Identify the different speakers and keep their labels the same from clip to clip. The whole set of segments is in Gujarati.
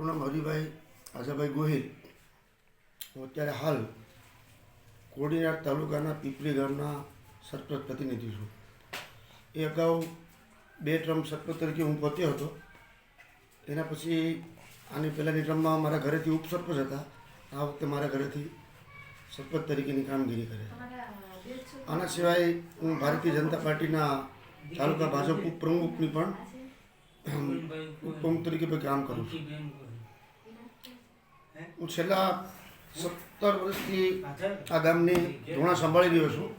Speaker 1: મારું નામ હરિભાઈ આઝાભાઈ ગોહિલ. હું અત્યારે હાલ કોડીનાર તાલુકાના પીપળી ગામના સરપંચ પ્રતિનિધિ છું. એ અગાઉ બે ટ્રમ સરપંચ તરીકે હું પોતે હતો. એના પછી આની પહેલાંની ટ્રમમાં મારા ઘરેથી ઉપસરપંચ હતા. આ વખતે મારા ઘરેથી સરપંચ તરીકેની કામગીરી કરે. આના સિવાય હું ભારતીય જનતા પાર્ટીના તાલુકા ભાજપ ઉપપ્રમુખની પણ ઉપપ્રમુખ તરીકે પણ કામ કરું છું. હું છેલ્લા સત્તર વર્ષથી આ ગામની ધૂણા સંભાળી રહ્યો છું.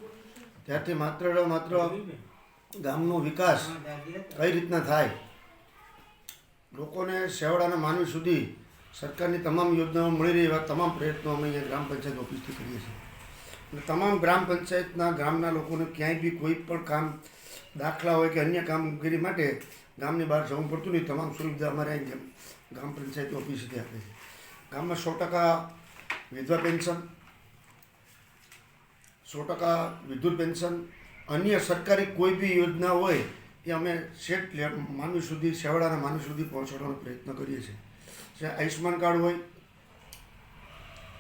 Speaker 1: ત્યારથી માત્ર માત્ર ગામનો વિકાસ કઈ રીતના થાય? લોકોને સેવડાના માનવી સુધી સરકારની તમામ યોજનાઓ મળી રહી એવા તમામ પ્રયત્નો અમે અહીંયા ગ્રામ પંચાયત ઓફિસથી કરીએ છીએ. અને તમામ ગ્રામ પંચાયતના ગામના લોકોને ક્યાંય બી કોઈ પણ કામ દાખલા હોય કે અન્ય કામગીરી માટે ગામની બહાર જવું પડતું નહીં. તમામ સુવિધા અમારે ગામ- પંચાયત ઓફિસથી આપે છે. ગામમાં સો ટકા વિધવા પેન્શન, સો ટકા વિદ્યુત પેન્શન, અન્ય સરકારી કોઈ બી યોજના હોય એ અમે સેટ લે, માનવી સુધી સેવાડાના માનવી સુધી પહોંચાડવાનો પ્રયત્ન કરીએ છીએ. જે આયુષ્યમાન કાર્ડ હોય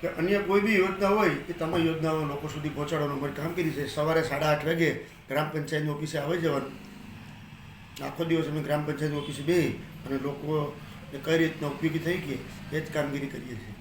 Speaker 1: કે અન્ય કોઈ બી યોજના હોય એ તમામ યોજનાઓ લોકો સુધી પહોંચાડવાનું અમારી કામગીરી છે. સવારે સાડા આઠ વાગે ગ્રામ પંચાયતની ઓફિસે આવી જવાનું. આખો દિવસ અમે ગ્રામ પંચાયત ઓફિસે બે અને લોકોને કઈ રીતના ઉપયોગી થઈ ગઈ એ જ કામગીરી કરીએ છીએ?